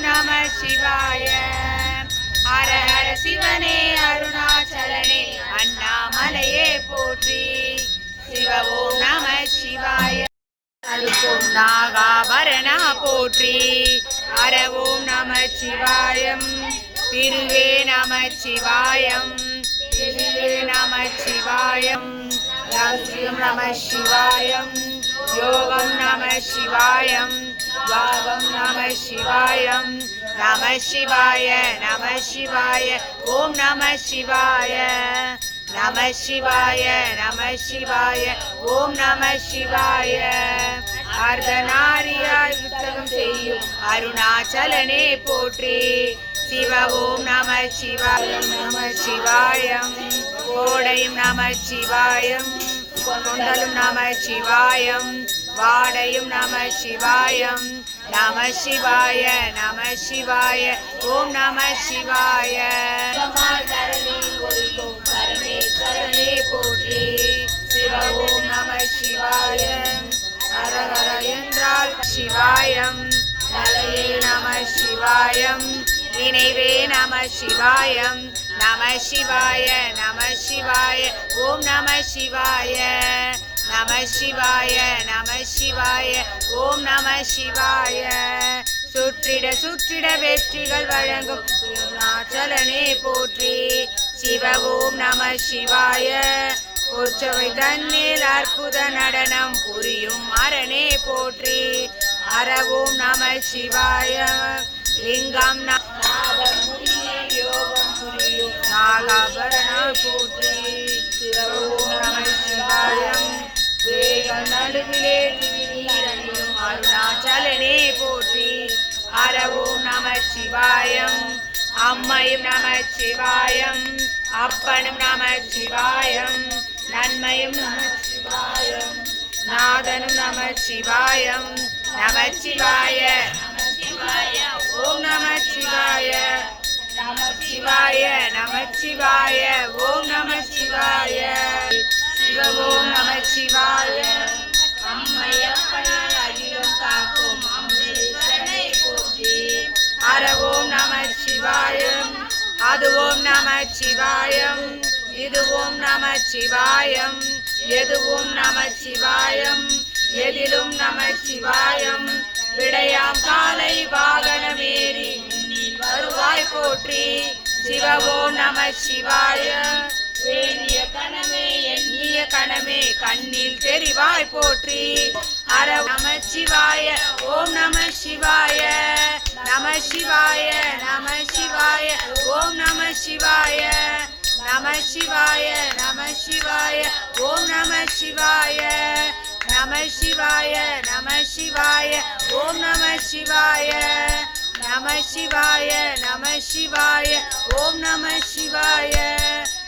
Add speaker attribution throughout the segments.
Speaker 1: நம சிவாய. ஹர ஹர சிவனே அருணாச்சலனே அண்ணாமலையே போற்றி. சிவ ஓம் நம சிவாய. அருக்கும் நாகாபரணா போற்றி. ஹர ஓம் நம சிவாயம். திருவே நம சிவாயம். திருவே நம சிவாயம். ரகசியம் நம சிவாயம். யோகம் நம சிவாயம். பாவம் நம சிவாயம் நம சிவாய நம சிவாய ஓம் நம சிவாய நம சிவாய நம சிவாய ஓம் நம சிவாய அர்த்தநாரியாய் புத்தகம் செய்யும் அருணாச்சலனே போற்றி சிவ ஓம் நம சிவாயம் நம சிவாயம் கோடையும் நம சிவாயம் கொண்டலும் நம சிவாயம் வாடையும் நம சிவாயம். நம சிவாய நம சிவாய ஓம் நம சிவாய. பரமேஸ்வரனே போற்றி. சிவ ஓம் நம சிவாய ஹர ஹர என்றால் சிவாயம். தலையே நம சிவாயம். நினைவே நம சிவாயம். நம சிவாய நம சிவாய ஓம் நம சிவாய. நம சிவாய நம சிவாய ஓம் நம சிவாய. சுற்றிட சுற்றிட வெற்றிகள் வழங்கும் அருணாச்சலனே போற்றி. சிவ ஓம் நம சிவாய. பொற்சவை தன்னில் அற்புத நடனம் புரியும் அரணே போற்றி. அர நம சிவாய. லிங்கம் யோகம் புரியும். நாகாபரணா போற்றி. சிவ ஓம் நம சிவாயம். நடுவிலே நீரணியும் அருணாச்சலனே போற்றி அர ஓம் நம சிவாயம் அம்மையும் நம சிவாயம் அப்பனும் நம சிவாயம் நன்மையும் நம சிவாயம் நாதனும் நம சிவாயம் நம சிவாய நம சிவாய ஓம் நம சிவாய நம சிவாய நம சிவாய ஓம் நம சிவாய சிவ ஓம் நமச்சிவாய. அம்மையப்பனார் அகிலம் காக்கும் அம்மையனை போற்றி. அர ஓம் நமச்சிவாயம் அது ஓம் நமச்சிவாயம். இதுவும் நமச்சிவாயம். எதுவும் நமச்சிவாயம்? எதிலும் நமச்சிவாயம். விடையாம் காலை வாகனமேறி. வருவாய் போற்றி. சிவ ஓம் வேண்டிய கணமே எண்ணிய கணமே கண்ணில் தெரிவாய் போற்றி. அர நம சிவாய ஓம் நம சிவாய நம சிவாய நம சிவாய ஓம் நம சிவாய நம சிவாய நம சிவாய ஓம் நம சிவாய நம சிவாய நம சிவாய ஓம் நம சிவாய நம சிவாய நம சிவாய ஓம் நம சிவாய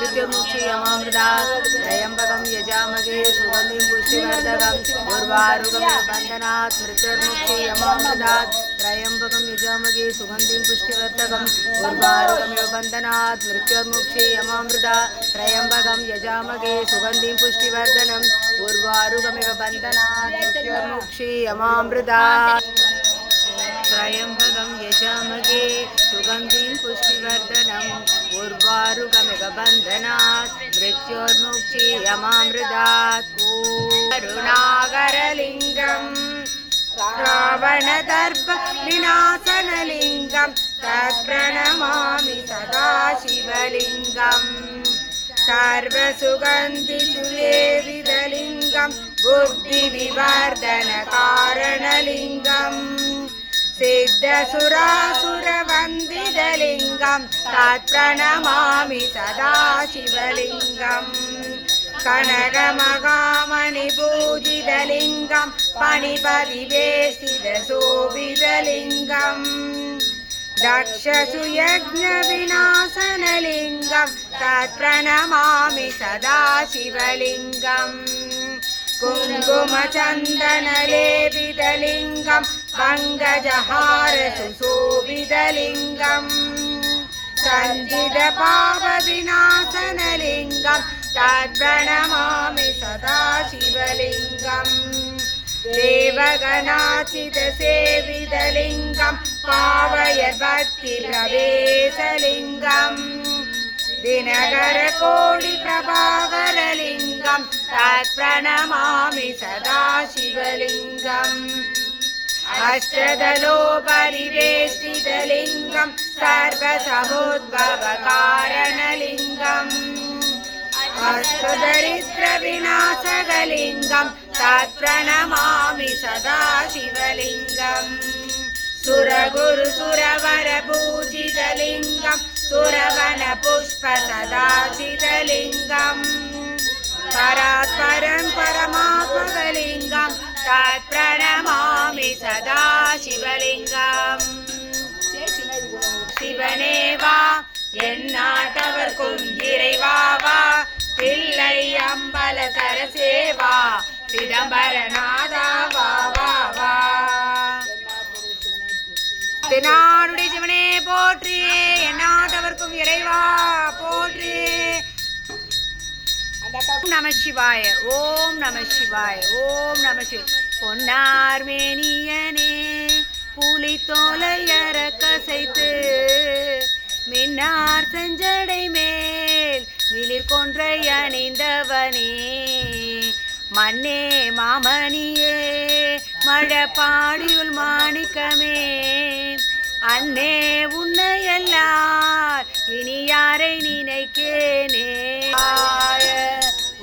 Speaker 1: मृत्युमुक्षीयमामृता त्र्यम्बकं यजामगे सुगन्धिं पुष्टिवर्धकम् उर्वारुकं बन्धनात् मृत्युर्मुक्षीयमामृतात् त्र्यम्बकं यजामगे सुगन्धिं पुष्टिवर्धकम् उर्वारुकमिव बन्धनात् मृत्युर्मुक्षीयमामृता त्र्यम्बकं यजामगे सुगन्धिं पुष्टिवर्धनम् उर्वारुकमिव बन्धनात् मृत्युर्मुक्षीयमामृता त्रयम्बकं यजामगे सुगन्धिं पुष्टिवर्धनम् उर्वारुकमिव बन्धनात् करुणाकरलिङ्गम् रावणदर्प विनाशनलिङ्गं तत्प्रणमामि सदा शिवलिङ्गम् सर्वसुगन्धिसुलेविदलिङ्गं बुद्धिविवर्धनकारणलिङ्गम् सिद्धसुरासुरवन्दितलिङ्गं तत्प्रणमामि सदा शिवलिङ्गम् कनकमगामणिपूजितलिङ्गं पणिपदिवेशितशोभितलिङ्गम् दक्षसुयज्ञविनाशनलिङ्गं तत्प्रणमामि सदा शिवलिङ्गम् कुङ्कुमचन्दनलेपितलिङ्गं पङ्गजहारसोविदलिङ्गम् सजित पावविनाशनलिङ्गम् तत्प्रणमामि सदा शिवलिङ्गम् देवगणासितसेवितलिङ्गं पावय भक्तिप्रवेशलिङ्गम् दिनकरकोटिप्रभावरलिङ्गम् तत्प्रणमामि सदा शिवलिङ्गम् अष्टदलोपरिवेष्टितलिङ्गम् सर्वसमोद्भवकारणलिङ्गम् अष्टदरिद्रविनाशकलिङ्गम् तत्प्रणमामि सदा शिवलिङ्गम् सुरगुरुसुरवरपूजितलिङ्गम् सुरवरपूजितलिङ्गं परात्परम् परमात्मकलिङ्गम् தத் பிரணமாமி சதா சிவலிங்கம். சிவனேவா என் நாட்டவர்க்கும் இறைவாவா பிள்ளை அம்பல சரசேவா சிதம்பரநாதாவாவா திருநாடுடைய சிவனே போற்றியே என் நாட்டவர்க்கும் இறைவா போற்றியே நம சிவாய ஓம் நம சிவாய ஓம் நம சிவ பொன்னார் மேனியனே புலி தோலையற கசைத்து மின்னார் செஞ்சடை மேல் மிளிர் கொன்றை அணிந்தவனே. மண்ணே மாமணியே மழப்பாடியுள் மாணிக்கமே. அன்னே உன்னையல்லார் இனி யாரை நினைக்கேனே?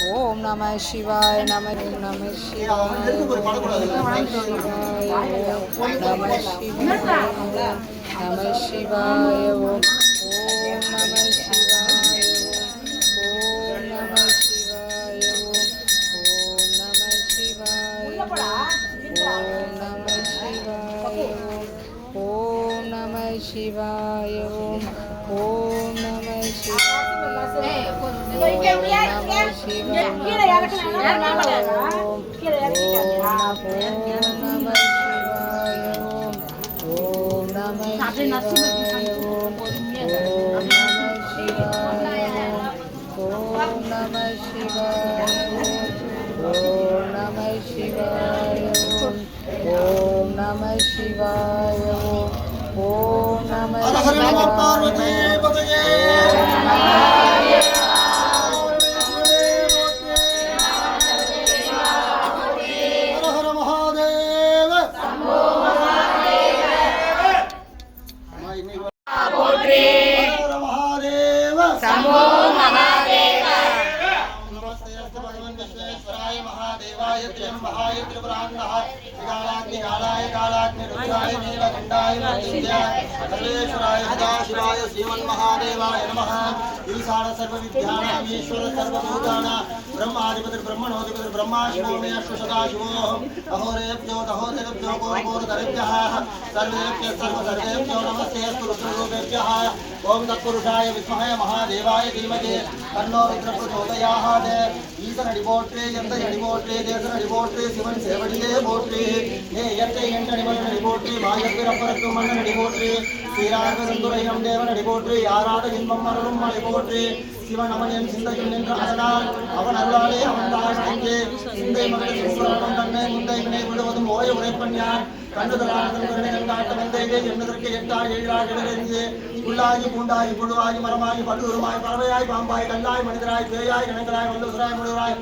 Speaker 1: ஓம் நம சிவாய் நம சிவாய ஓம் நம சிவாய் நம நம சிவாய நம சிவாய நம சிவாய ஓம் ஓம் நம சிவாய ஓம் நம சிவாய ஓம் ஓம் நம சிவாய ஓம் நம சிவாய ஓம் நம சிவாய ஓம்
Speaker 2: శివాయ ఓం నమ శివాయ सदाशिवाय श्रीमन्महादेवाय नमः। ईशान सर्वविद्यानामीश्वर सर्वभूताना ब्रह्माधिपतिर्ब्रह्मणोऽधिपतिर्ब्रह्माश्रवणे अश्वशदाशिवोऽहम् अहोरेभ्यो दहोरेभ्यो गोरगोरधरेभ्यः सर्वेभ्यः सर्वसर्वेभ्यो नमस्ते। रुद्ररूपेभ्यः ॐ तत्पुरुषाय विद्महे महादेवाय धीमहि। तन्नो रुद्रप्रचोदयात् ஈசன் அடிபோற்று எந்த அடிபோற்று தேசன் அடிபோற்று சிவன் சேவடியே போற்று ஏ இயற்கை என்ற அடிமன் அடிபோற்று மாயப்பிறப்பறக்கும் மன்னனடி போற்றி ஸ்ரீராகவந்துரையம் தேவனடி போற்றி யாராத இன்பம் அருளும் மலை போற்றி. சிவன் அவனின் சிந்தையில் நின்ற அதனால் அவன் அருளாலே அவன் தாழ்ந்து சிந்தை மகள் சிசுவரம் தன்னை முந்தை வினை விடுவதும் ஓய உரைப்பன் யான் புல்லாகி பூண்டாகி புழுவாகி மரமாகி பல்லுருமாய் பறவையாய் பாம்பாய் கல்லாய் மனிதராய் பேயாய் கணங்களாய் வல்லுசராய் முழுவாய்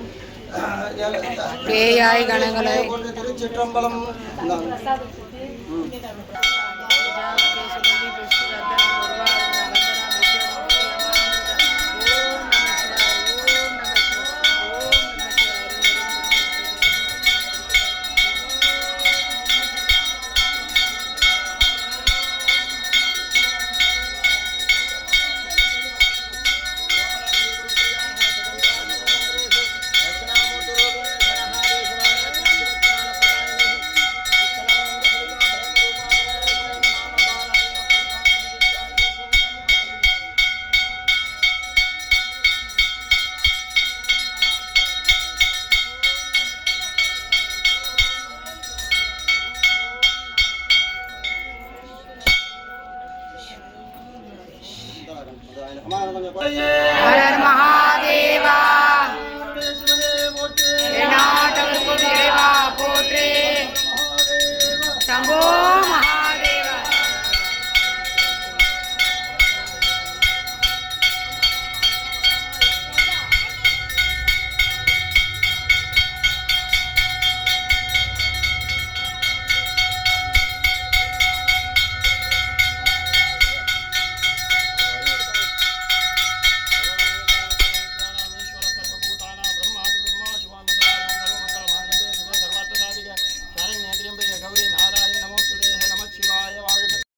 Speaker 1: பேயாய் கணங்களாய்.
Speaker 2: திருச்சிற்றம்பலம்.
Speaker 1: Yeah.